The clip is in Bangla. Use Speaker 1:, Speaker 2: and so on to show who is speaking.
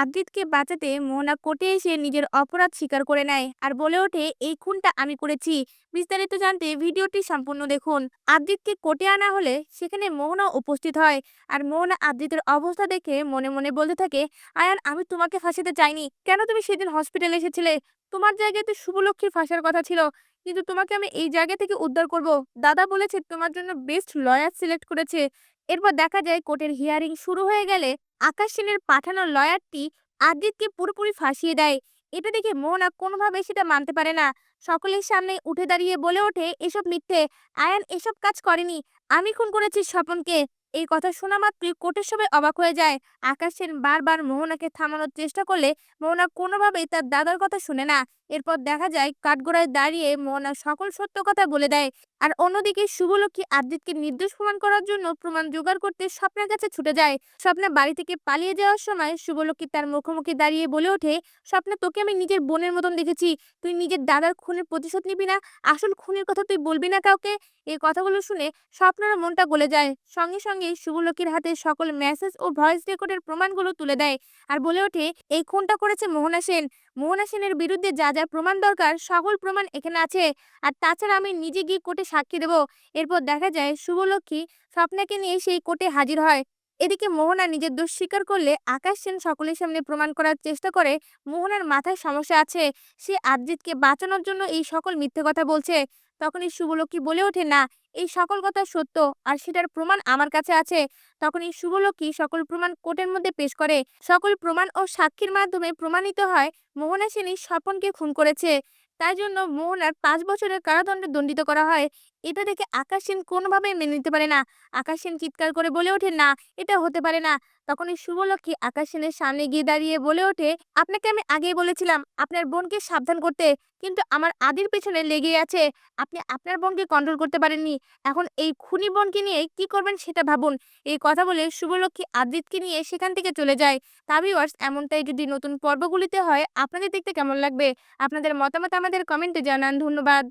Speaker 1: আদ্রিতকে বাঁচাতে মোহনা কোর্টে এসে নিজের অপরাধ স্বীকার করে নেয় আর বলে ওঠে, এই খুনটা আমি করেছি। বিস্তারিত জানতে ভিডিওটি সম্পূর্ণ দেখুন। আদ্রিতকে কোর্টে আনা হলে সেখানে মোহনা উপস্থিত হয় আর মোহনা আদ্রিতের অবস্থা দেখে মনে মনে বলতে থাকে, আয়ান, আমি তোমাকে ফাঁসাতে চাইনি। কেন তুমি সেদিন হসপিটালে এসেছিলে? তোমার জায়গায় তো শুভলক্ষ্মীর ফাঁসার কথা ছিল। কিন্তু তোমাকে আমি এই জায়গা থেকে উদ্ধার করব। দাদা বলেছে, তোমার জন্য বেস্ট লয়ার সিলেক্ট করেছে। এরপর দেখা যায় কোর্টের হিয়ারিং শুরু হয়ে গেলে আকাশ সেনের পাঠানো লয়ারটি আদ্রিতকে পুরোপুরি ফাঁসিয়ে দেয়। এটা দেখে মোহনা কোনোভাবে সেটা মানতে পারে না। সকলের সামনে উঠে দাঁড়িয়ে বলে ওঠে, এসব মিথ্যে। আয়ান, এসব কাজ করেনি। আমি খুন করেছি স্বপনকে। এই কথা শোনা মাত্রই কোর্টের সবাই অবাক হয়ে যায়। আকাশ সেন বারবার মোহনাকে থামানোর চেষ্টা করলে মোহনা কোনোভাবেই তার দাদার কথা শুনে না। এরপর দেখা যায় কাঠগোড়ায় দাঁড়িয়ে মোহনা সকল সত্য কথা বলে দেয়। আর অন্যদিকে শুভলক্ষ্মী আদ্রিতকে নির্দোষ প্রমাণ করার জন্য প্রমাণ জোগাড় করতে স্বপ্নের কাছে ছুটে যায়। স্বপ্না বাড়ি থেকে পালিয়ে যাওয়ার সময় শুভলক্ষ্মী তার মুখোমুখি দাঁড়িয়ে বলে ওঠে, স্বপ্না তোকে আমি নিজের বোনের মতন দেখেছি। তুই নিজের দাদার খুনের প্রতিশোধ নিবি না? আসল খুনের কথা তুই বলবি না কাউকে? এই কথাগুলো শুনে স্বপ্নার মনটা গলে যায়। সঙ্গে সঙ্গে শুভলক্ষ্মীর হাতে সকল মেসেজ ও ভয়েস রেকর্ডের প্রমাণগুলো তুলে দেয় আর বলে ওঠে, এই খুনটা করেছে মোহনা সেন। মোহনা সেনের বিরুদ্ধে যা যা প্রমাণ দরকার, সকল প্রমাণ এখানে আছে। আর তাছাড়া আমি নিজে গিয়ে কোর্টে সাক্ষী দেব। এরপর দেখা যায়, শুভলক্ষ্মী স্বপ্নাকে নিয়ে সেই কোর্টে হাজির হয়। এদিকে মোহনা নিজের দোষ স্বীকার করলে আকাশ সেন সকলের সামনে প্রমাণ করার চেষ্টা করে। মোহনার মাথায় সমস্যা আছে। সে আদ্রিতকে বাঁচানোর জন্য এই সকল মিথ্যে কথা বলছে। তখনই শুভলক্ষ্মী বলে ওঠে না, এই সকল কথা সত্য আর সেটার প্রমাণ আমার কাছে আছে। তখনই শুভলক্ষ্মী সকল প্রমাণ কোর্টের মধ্যে পেশ করে। সকল প্রমাণ ও সাক্ষীর মাধ্যমে প্রমাণিত হয় মোহনা সেনই স্বপনকে খুন করেছে। তাই জন্য মোহনার পাঁচ বছরের কারাদণ্ডে দণ্ডিত করা হয়। এটা দেখে আকাশ সেন কোনোভাবেই মেনে নিতে পারে না। আকাশ সেন চিৎকার করে বলে ওঠে না, এটা হতে পারে না। তখনই শুভলক্ষ্মী আকাশ সামনে গিয়ে দাঁড়িয়ে বলে ওঠে, আপনাকে আমি আগেই বলেছিলাম, আপনার বোনকে সাবধান করতে, কিন্তু আমার আদির পেছনে লেগে আছে, আপনি আপনার বোনকে কন্ট্রোল করতে পারেননি। এখন এই খুনি বোনকে নিয়ে কি করবেন সেটা ভাবুন। এই কথা বলে শুভলক্ষ্মী আদিতকে নিয়ে সেখান থেকে চলে যায়। তা ভিউয়ার্স এমনটাই যদি নতুন পর্বগুলিতে হয়, আপনাদের দেখতে কেমন লাগবে? আপনাদের মতামত আমাদের কমেন্টে জানান। ধন্যবাদ।